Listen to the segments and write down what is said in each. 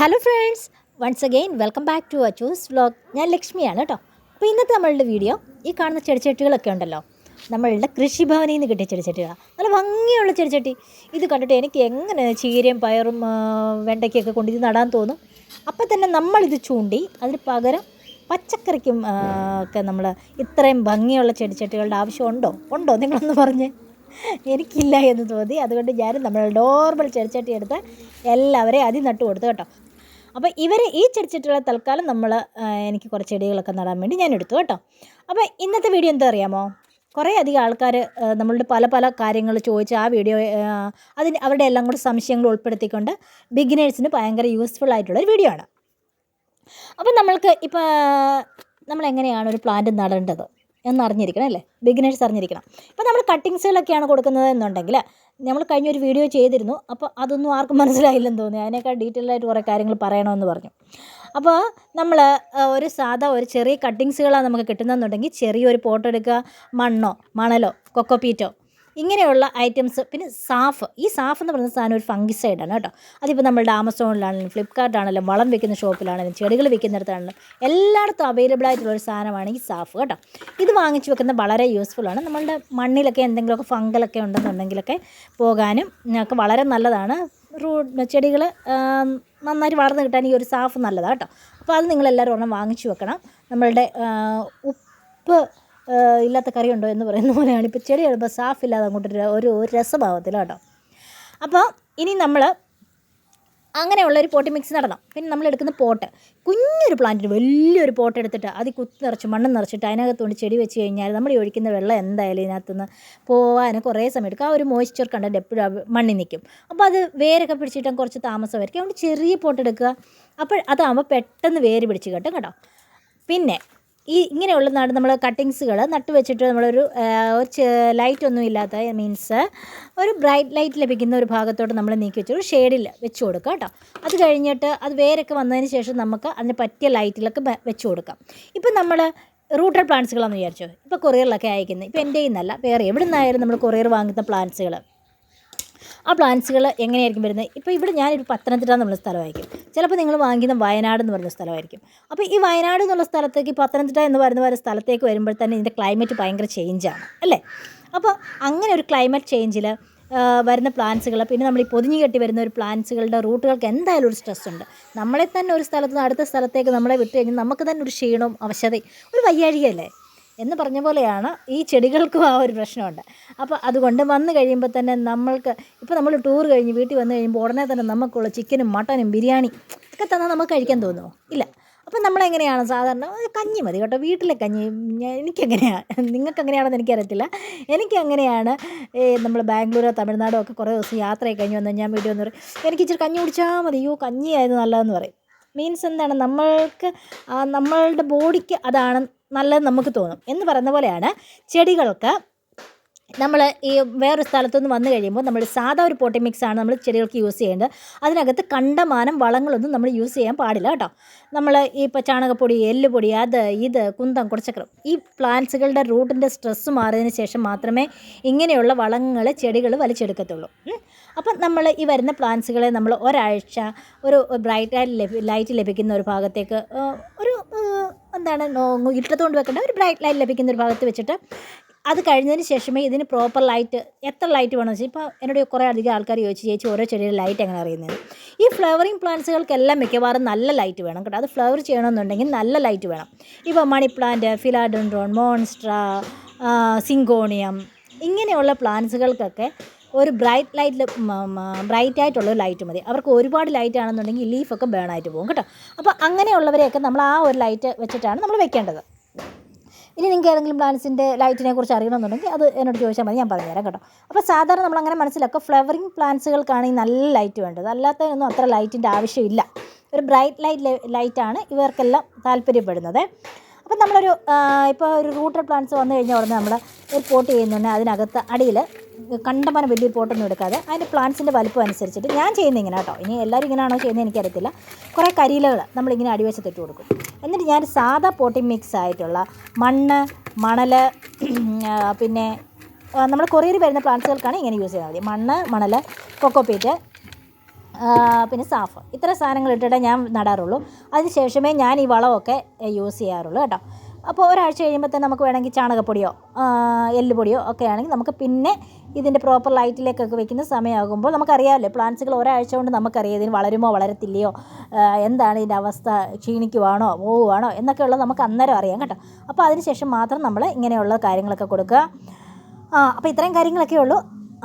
Hello friends once again welcome back to Achu's vlog ഞാൻ ലക്ഷ്മിയാണ് കേട്ടോ അപ്പോൾ ഇന്നത്തെ നമ്മളുടെ വീഡിയോ ഈ കാണുന്ന ചെടിച്ചട്ടികളൊക്കെ ഉണ്ടല്ലോ. നമ്മളുടെ കൃഷിഭവനിൽ നിന്ന് കിട്ടിയ ചെടിച്ചട്ടികളാണ് നല്ല ഭംഗിയുള്ള ചെടിച്ചട്ടി ഇത് കണ്ടിട്ട് എനിക്ക് എങ്ങനെ ചീരയും പയറും വെണ്ടയ്ക്കൊക്കെ കൊണ്ട് ഇത് നടാൻ തോന്നും. അപ്പോൾ തന്നെ നമ്മളിത് ചൂണ്ടി അതിന് പകരം പച്ചക്കറിക്കും ഒക്കെ നമ്മൾ ഇത്രയും ഭംഗിയുള്ള ചെടിച്ചട്ടികളുടെ ആവശ്യമുണ്ടോ? ഉണ്ടോ നിങ്ങളൊന്ന് പറഞ്ഞേ. എനിക്കില്ല എന്ന് തോന്നി. അതുകൊണ്ട് ഞാൻ നമ്മൾ നോർമൽ ചെടിച്ചട്ടി എടുത്ത് എല്ലാവരെയും അതിൽ നട്ടു കൊടുത്തു കേട്ടോ. അപ്പോൾ ഇവരെ ഈ ചെടിച്ചിട്ടുള്ള തൽക്കാലം നമ്മൾ എനിക്ക് കുറച്ച് ചെടികളൊക്കെ നടാൻ വേണ്ടി ഞാൻ എടുത്തു കേട്ടോ. അപ്പോൾ ഇന്നത്തെ വീഡിയോ എന്താ അറിയാമോ? കുറേ അധികം ആൾക്കാർ നമ്മളുടെ പല പല കാര്യങ്ങൾ ചോദിച്ച് ആ വീഡിയോ അതിന് അവരുടെ എല്ലാം കൂടി സംശയങ്ങൾ ഉൾപ്പെടുത്തിക്കൊണ്ട് ബിഗിനേഴ്സിന് ഭയങ്കര യൂസ്ഫുൾ ആയിട്ടുള്ള ഒരു വീഡിയോ ആണ്. അപ്പോൾ നമ്മൾക്ക് ഇപ്പോൾ നമ്മൾ എങ്ങനെയാണ് ഒരു പ്ലാന്റ് നടേണ്ടത്? എന്ന് അറിഞ്ഞിരിക്കണം അല്ലേ? ബിഗിനേഴ്സ് അറിഞ്ഞിരിക്കണം. ഇപ്പോൾ നമ്മൾ കട്ടിങ്സുകളൊക്കെയാണ് കൊടുക്കുന്നത് എന്നുണ്ടെങ്കിൽ നമ്മൾ കഴിഞ്ഞ ഒരു വീഡിയോ ചെയ്തിരുന്നു. അപ്പോൾ അതൊന്നും ആർക്കും മനസ്സിലായില്ലെന്ന് തോന്നി. അതിനേക്കാൾ ഡീറ്റെയിൽ ആയിട്ട് കുറേ കാര്യങ്ങൾ പറയണമെന്ന് പറഞ്ഞു. അപ്പോൾ നമ്മൾ ഒരു സാധാ ഒരു ചെറിയ കട്ടിങ്സുകളാണ് നമുക്ക് കിട്ടുന്നതെന്നുണ്ടെങ്കിൽ ചെറിയൊരു പോട്ട് എടുക്കുക. മണ്ണോ മണലോ കൊക്കോപ്പീറ്റോ ഇങ്ങനെയുള്ള ഐറ്റംസ് പിന്നെ സാഫ്. ഈ സാഫ് എന്ന് പറയുന്ന സാധനം ഒരു ഫംഗിസൈഡാണ് കേട്ടോ. അതിപ്പോൾ നമ്മളുടെ ആമസോണിലാണെങ്കിലും ഫ്ലിപ്കാർട്ടാണെങ്കിലും വളം വെക്കുന്ന ഷോപ്പിലാണെങ്കിലും ചെടികൾ വെക്കുന്നിടത്താണെങ്കിലും എല്ലായിടത്തും അവൈലബിൾ ആയിട്ടുള്ള ഒരു സാധനമാണ് ഈ സാഫ് കേട്ടോ. ഇത് വാങ്ങിച്ചു വെക്കുന്നത് വളരെ യൂസ്ഫുൾ ആണ്. നമ്മളുടെ മണ്ണിലൊക്കെ എന്തെങ്കിലുമൊക്കെ ഫംഗലൊക്കെ ഉണ്ടെന്നുണ്ടെങ്കിലൊക്കെ പോകാനും ഒക്കെ വളരെ നല്ലതാണ്. റൂ ചെടികൾ നന്നായിട്ട് വളർന്നു കിട്ടാൻ ഈ ഒരു സാഫ് നല്ലതാണ് കേട്ടോ. അപ്പോൾ അത് നിങ്ങളെല്ലാവരും ഒരെണ്ണം വാങ്ങിച്ചു വെക്കണം. നമ്മളുടെ ഉപ്പ് ഇല്ലാത്ത കറി ഉണ്ടോ എന്ന് പറയുന്ന പോലെയാണ്. ഇപ്പോൾ ചെടി ഇടുമ്പോൾ സാഫ് ഇല്ലാതെ അങ്ങോട്ട് ഒരു- ഒരു രസമാവത്തില്ല കേട്ടോ. അപ്പോൾ ഇനി നമ്മൾ അങ്ങനെയുള്ള ഒരു പോട്ടി മിക്സ് നടണം. പിന്നെ നമ്മൾ എടുക്കുന്ന പോട്ട്. കുഞ്ഞൊരു പ്ലാന്റിന് വലിയൊരു പോട്ട് എടുത്തിട്ട് അതിൽ കുത്തി നിറച്ച് മണ്ണ് നിറച്ചിട്ട് അതിനകത്ത് കൊണ്ട് ചെടി വെച്ച് കഴിഞ്ഞാൽ നമ്മൾ ഒഴിക്കുന്ന വെള്ളം എന്തായാലും ഇതിനകത്തുനിന്ന് പോകാൻ കുറേ സമയം എടുക്കും. ആ ഒരു മോയ്സ്ചർ കണ്ടിട്ട് എപ്പോഴും മണ്ണിൽ നിൽക്കും. അപ്പോൾ അത് വേരൊക്കെ പിടിച്ചിട്ട് കുറച്ച് താമസമായിരിക്കും. അതുകൊണ്ട് ചെറിയ പോട്ട് എടുക്കുക. അപ്പോൾ അതാകുമ്പോൾ പെട്ടെന്ന് വേര് പിടിച്ച് കേട്ടോ കേട്ടോ. പിന്നെ ഈ ഇങ്ങനെയുള്ള നാട് നമ്മൾ കട്ടിങ്സുകൾ നട്ട് വെച്ചിട്ട് നമ്മളൊരു ലൈറ്റ് ഒന്നും ഇല്ലാത്ത മീൻസ് ഒരു ബ്രൈറ്റ് ലൈറ്റ് ലഭിക്കുന്ന ഒരു ഭാഗത്തോട്ട് നമ്മൾ നീക്കി വെച്ച് ഒരു ഷെയ്ഡിൽ വെച്ച് കൊടുക്കുക കേട്ടോ. അത് കഴിഞ്ഞിട്ട് അത് വേരൊക്കെ വന്നതിന് ശേഷം നമുക്ക് അതിന് പറ്റിയ ലൈറ്റിലൊക്കെ വെച്ച് കൊടുക്കാം. ഇപ്പം നമ്മൾ റൂട്ടർ പ്ലാന്റ്സുകളാണെന്ന് വിചാരിച്ചോ? ഇപ്പോൾ കൊറിയറിലൊക്കെ അയക്കുന്നത് ഇപ്പോൾ എന്റെ നിന്നല്ല വേറെ എവിടെ നിന്നായാലും നമ്മൾ കൊറിയർ വാങ്ങുന്ന പ്ലാന്റ്സുകൾ ആ പ്ലാന്റ്സുകൾ എങ്ങനെയായിരിക്കും വരുന്നത്? ഇപ്പോൾ ഇവിടെ ഞാനൊരു പത്തനംതിട്ട എന്നുള്ള സ്ഥലമായിരിക്കും. ചിലപ്പോൾ നിങ്ങൾ വാങ്ങിക്കുന്ന വയനാട് എന്ന് പറയുന്ന സ്ഥലമായിരിക്കും. അപ്പോൾ ഈ വയനാട് എന്നുള്ള സ്ഥലത്തേക്ക് പത്തനംതിട്ട എന്ന് പറയുന്ന ഒരു സ്ഥലത്തേക്ക് വരുമ്പോൾ തന്നെ ഇതിന്റെ ക്ലൈമറ്റ് ഭയങ്കര ചേഞ്ചാണ് അല്ലേ? അപ്പോൾ അങ്ങനെ ഒരു ക്ലൈമറ്റ് ചേഞ്ചിൽ വരുന്ന പ്ലാന്റ്സുകൾ പിന്നെ നമ്മൾ ഈ പൊതിഞ്ഞു കെട്ടി വരുന്ന ഒരു പ്ലാന്റ്സുകളുടെ റൂട്ടുകൾക്ക് എന്തായാലും ഒരു സ്ട്രെസ് ഉണ്ട്. നമ്മളെ തന്നെ ഒരു സ്ഥലത്ത് നിന്ന് അടുത്ത സ്ഥലത്തേക്ക് നമ്മളെ വിട്ട് കഴിഞ്ഞാൽ നമുക്ക് തന്നെ ഒരു ക്ഷീണവും അവശതയും ഒരു വയ്യാഴികയല്ലേ? എന്ന് പറഞ്ഞ പോലെയാണ് ഈ ചെടികൾക്കും ആ ഒരു പ്രശ്നമുണ്ട്. അപ്പോൾ അതുകൊണ്ട് വന്നു കഴിയുമ്പോൾ തന്നെ നമ്മൾക്ക് ഇപ്പോൾ നമ്മൾ ടൂർ കഴിഞ്ഞ് വീട്ടിൽ വന്നു കഴിയുമ്പോൾ ഉടനെ തന്നെ നമുക്കുള്ള ചിക്കനും മട്ടനും ബിരിയാണി ഒക്കെ തന്നാൽ നമുക്ക് കഴിക്കാൻ തോന്നുമോ ഇല്ല. അപ്പം നമ്മളെങ്ങനെയാണ് സാധാരണ കഞ്ഞി മതി കേട്ടോ. വീട്ടിലെ കഞ്ഞി എനിക്കെങ്ങനെയാണ് നിങ്ങൾക്ക് എങ്ങനെയാണെന്ന് എനിക്കറിയത്തില്ല. എനിക്കങ്ങനെയാണ് നമ്മൾ ബാംഗ്ലൂരോ തമിഴ്നാടോ ഒക്കെ കുറേ ദിവസം യാത്രയൊക്കെ കഴിഞ്ഞ് വന്നാൽ ഞാൻ വീട്ടിൽ വന്ന് പറയും എനിക്ക് ഇച്ചിരി കഞ്ഞി കുടിച്ചാൽ മതി. അയ്യോ കഞ്ഞിയായിരുന്നു നല്ലതെന്ന് പറയും. മീൻസ് എന്താണ്? നമ്മൾക്ക് നമ്മളുടെ ബോഡിക്ക് അതാണ് നല്ലത് നമുക്ക് തോന്നും. എന്ന് പറയുന്ന പോലെയാണ് ചെടികൾക്ക് നമ്മൾ ഈ വേറൊരു സ്ഥലത്തുനിന്ന് വന്നു കഴിയുമ്പോൾ നമ്മൾ സാധാ ഒരു പോട്ടി മിക്സ് ആണ് നമ്മൾ ചെടികൾക്ക് യൂസ് ചെയ്യേണ്ടത്. അതിനകത്ത് കണ്ടമാനം വളങ്ങളൊന്നും നമ്മൾ യൂസ് ചെയ്യാൻ പാടില്ല കേട്ടോ. നമ്മൾ ഈ ഇപ്പോൾ ചാണകപ്പൊടി എല്ലുപൊടി അത് ഇത് കുന്തം കുടച്ചക്രം ഈ പ്ലാന്റ്സുകളുടെ റൂട്ടിന്റെ സ്ട്രെസ്സ് മാറിയതിന് ശേഷം മാത്രമേ ഇങ്ങനെയുള്ള വളങ്ങൾ ചെടികൾ വലിച്ചെടുക്കത്തുള്ളൂ. അപ്പം നമ്മൾ ഈ വരുന്ന പ്ലാന്റ്സുകളെ നമ്മൾ ഒരാഴ്ച ഒരു ബ്രൈറ്റ് ലൈറ്റ് ലഭിക്കുന്ന ഒരു ഭാഗത്തേക്ക് ഒരു എന്താണ് ഇട്ടത്തുകൊണ്ട് വെക്കേണ്ട ഒരു ബ്രൈറ്റ് ലൈറ്റ് ലഭിക്കുന്ന ഒരു ഭാഗത്ത് വെച്ചിട്ട് അത് കഴിഞ്ഞതിന് ശേഷമേ ഇതിന് പ്രോപ്പർ ലൈറ്റ് എത്ര ലൈറ്റ് വേണമെന്ന് വെച്ചാൽ ഇപ്പോൾ എന്നോട് കുറേ അധികം ആൾക്കാർ ചോദിച്ചു ചേച്ചി ഓരോ ചെടിയുടെ ലൈറ്റ് എങ്ങനെ അറിയുന്നത് ഈ ഫ്ലവറിങ് പ്ലാന്റ്സുകൾക്കെല്ലാം മിക്കവാറും നല്ല ലൈറ്റ് വേണം കേട്ടോ. അത് ഫ്ലവർ ചെയ്യണമെന്നുണ്ടെങ്കിൽ നല്ല ലൈറ്റ് വേണം. ഇപ്പോൾ money plant philodendron monstera syngonium ഇങ്ങനെയുള്ള പ്ലാന്റ്സുകൾക്കൊക്കെ ഒരു ബ്രൈറ്റ് ലൈറ്റിൽ ബ്രൈറ്റ് ആയിട്ടുള്ള ഒരു ലൈറ്റ് മതി. അവർക്ക് ഒരുപാട് ലൈറ്റ് ആണെന്നുണ്ടെങ്കിൽ ലീഫൊക്കെ ബേൺ ആയിട്ട് പോകും കേട്ടോ. അപ്പോൾ അങ്ങനെയുള്ളവരെയൊക്കെ നമ്മൾ ആ ഒരു ലൈറ്റ് വെച്ചിട്ടാണ് നമ്മൾ വെക്കേണ്ടത്. ഇനി നിങ്ങൾക്ക് ഏതെങ്കിലും പ്ലാന്റ്സിന്റെ ലൈറ്റിനെ കുറിച്ച് അറിയണമെന്നുണ്ടെങ്കിൽ അത് എന്നോട് ചോദിച്ചാൽ മതി ഞാൻ പറഞ്ഞുതരാം കേട്ടോ. അപ്പോൾ സാധാരണ നമ്മൾ അങ്ങനെ മനസ്സിലാക്കുക ഫ്ലവറിങ് പ്ലാന്റ്സുകൾക്കാണ് ഈ നല്ല ലൈറ്റ് വേണ്ടത്. അല്ലാത്തതിനൊന്നും അത്ര ലൈറ്റിന്റെ ആവശ്യമില്ല. ഒരു ബ്രൈറ്റ് ലൈറ്റ് ലൈറ്റാണ് ഇവർക്കെല്ലാം താല്പര്യപ്പെടുന്നത്. അപ്പം നമ്മളൊരു ഇപ്പോൾ ഒരു റൂട്ടർ പ്ലാന്റ്സ് വന്നു കഴിഞ്ഞാൽ ഉടനെ നമ്മൾ ഒരു പോട്ട് ചെയ്യുന്നുണ്ടെങ്കിൽ അതിനകത്ത് അടിയിൽ കണ്ടമാനം വലിയൊരു പോട്ടൊന്നും എടുക്കാതെ അതിന്റെ പ്ലാന്റ്സിന്റെ വലുപ്പം അനുസരിച്ചിട്ട് ഞാൻ ചെയ്യുന്നത് ഇങ്ങനെ കേട്ടോ. ഇനി എല്ലാവരും ഇങ്ങനെയാണോ ചെയ്യുന്നത് എനിക്കറിയത്തില്ല. കുറേ കരിയിലകൾ നമ്മളിങ്ങനെ അടിവശത്ത് ഇട്ട് കൊടുക്കും. എന്നിട്ട് ഞാൻ സാധാ പോട്ടിംഗ് മിക്സ് ആയിട്ടുള്ള മണ്ണ് മണൽ പിന്നെ നമ്മൾ കൊറിയർ വരുന്ന പ്ലാന്റ്സുകൾക്കാണ് ഇങ്ങനെ യൂസ് ചെയ്താൽ മതി മണ്ണ് മണൽ കൊക്കോപ്പീറ്റ് പിന്നെ സാഫ്. ഇത്ര സാധനങ്ങൾ ഇട്ടിട്ടേ ഞാൻ നടാറുള്ളൂ. അതിന് ശേഷമേ ഞാൻ ഈ വളമൊക്കെ യൂസ് ചെയ്യാറുള്ളൂ കേട്ടോ. അപ്പോൾ ഒരാഴ്ച കഴിയുമ്പോൾ തന്നെ നമുക്ക് വേണമെങ്കിൽ ചാണകപ്പൊടിയോ എല്ലുപൊടിയോ ഒക്കെ ആണെങ്കിൽ നമുക്ക് പിന്നെ ഇതിന്റെ പ്രോപ്പർ ലൈറ്റിലേക്കൊക്കെ വെക്കുന്ന സമയമാകുമ്പോൾ നമുക്കറിയാമല്ലോ പ്ലാന്റ്സുകൾ ഒരാഴ്ച കൊണ്ട് നമുക്കറിയാം ഇതിന് വളരുമോ വളരത്തില്ലയോ എന്താണ് ഇതിന്റെ അവസ്ഥ ക്ഷീണിക്കുവാണോ പോവുകയാണോ എന്നൊക്കെയുള്ളത് നമുക്ക് അന്നേരം അറിയാം കേട്ടോ. അപ്പോൾ അതിനുശേഷം മാത്രം നമ്മൾ ഇങ്ങനെയുള്ള കാര്യങ്ങളൊക്കെ കൊടുക്കുക. ആ അപ്പോൾ ഇത്രയും കാര്യങ്ങളൊക്കെ ഉള്ളൂ.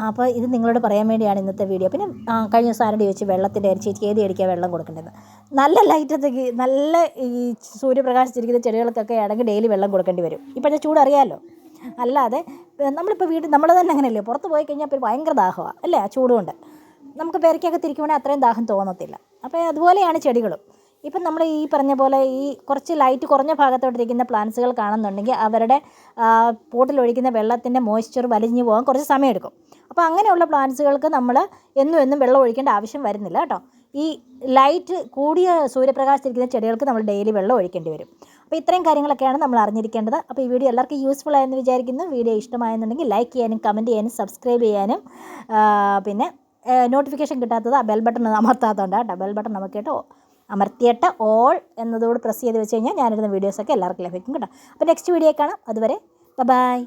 അപ്പോൾ ഇത് നിങ്ങളോട് പറയാൻ വേണ്ടിയാണ് ഇന്നത്തെ വീഡിയോ പിന്നെ കഴിഞ്ഞ ദിവസം ആരോട് ചോദിച്ചു? വെള്ളത്തിന്റെ അരിച്ച് ഏത് അടിക്കുക വെള്ളം കൊടുക്കേണ്ടത്? നല്ല ലൈറ്റത്തേക്ക് നല്ല ഈ സൂര്യപ്രകാശിച്ചിരിക്കുന്ന ചെടികൾക്കൊക്കെ ആണെങ്കിൽ ഡെയിലി വെള്ളം കൊടുക്കേണ്ടി വരും. ഇപ്പോഴത്തെ ചൂട് അല്ലാതെ നമ്മളിപ്പോൾ വീട് നമ്മൾ തന്നെ അങ്ങനെയല്ലേ? പുറത്ത് പോയി കഴിഞ്ഞാൽ ഇപ്പോൾ ഭയങ്കര ദാഹമാണ് അല്ലേ? ആ ചൂടുകൊണ്ട്. നമുക്ക് പെരയ്ക്കൊക്കെ തിരിക്കുവാണെങ്കിൽ അത്രയും ദാഹം തോന്നത്തില്ല. അപ്പോൾ അതുപോലെയാണ് ചെടികളും. ഇപ്പം നമ്മൾ ഈ പറഞ്ഞ പോലെ ഈ കുറച്ച് ലൈറ്റ് കുറഞ്ഞ ഭാഗത്തോട്ടിരിക്കുന്ന പ്ലാന്റ്സുകൾ കാണുന്നുണ്ടെങ്കിൽ അവരുടെ പോട്ടിലൊഴിക്കുന്ന വെള്ളത്തിന്റെ മോയ്സ്ചർ വലിഞ്ഞു പോകാൻ കുറച്ച് സമയമെടുക്കും. അപ്പോൾ അങ്ങനെയുള്ള പ്ലാന്റ്സുകൾക്ക് നമ്മൾ എന്നും എന്നും വെള്ളം ഒഴിക്കേണ്ട ആവശ്യം വരുന്നില്ല കേട്ടോ. ഈ ലൈറ്റ് കൂടിയ സൂര്യപ്രകാശത്തിരിക്കുന്ന ചെടികൾക്ക് നമ്മൾ ഡെയിലി വെള്ളം ഒഴിക്കേണ്ടി വരും. അപ്പോൾ ഇത്രയും കാര്യങ്ങളൊക്കെയാണ് നമ്മൾ അറിഞ്ഞിരിക്കേണ്ടത്. അപ്പോൾ ഈ വീഡിയോ എല്ലാവർക്കും യൂസ്ഫുൾ ആയെന്ന് വിചാരിക്കുന്നു. വീഡിയോ ഇഷ്ടമായെന്നുണ്ടെങ്കിൽ ലൈക്ക് ചെയ്യാനും കമന്റ് ചെയ്യാനും സബ്സ്ക്രൈബ് ചെയ്യാനും പിന്നെ നോട്ടിഫിക്കേഷൻ കിട്ടാത്തത് ആ ബെൽ ബട്ടൺ അമർത്താത്തതുകൊണ്ട് കേട്ടോ ബെൽ ബട്ടൺ നമുക്ക് കേട്ടോ അമർത്തിയിട്ട് ഓൾ എന്നതോട് പ്രസ് ചെയ്ത് വെച്ച് കഴിഞ്ഞാൽ ഞാനിടുന്ന വീഡിയോസൊക്കെ എല്ലാവർക്കും ലഭിക്കും കേട്ടോ. അപ്പോൾ നെക്സ്റ്റ് വീഡിയോ കാണാം. അതുവരെ ബൈ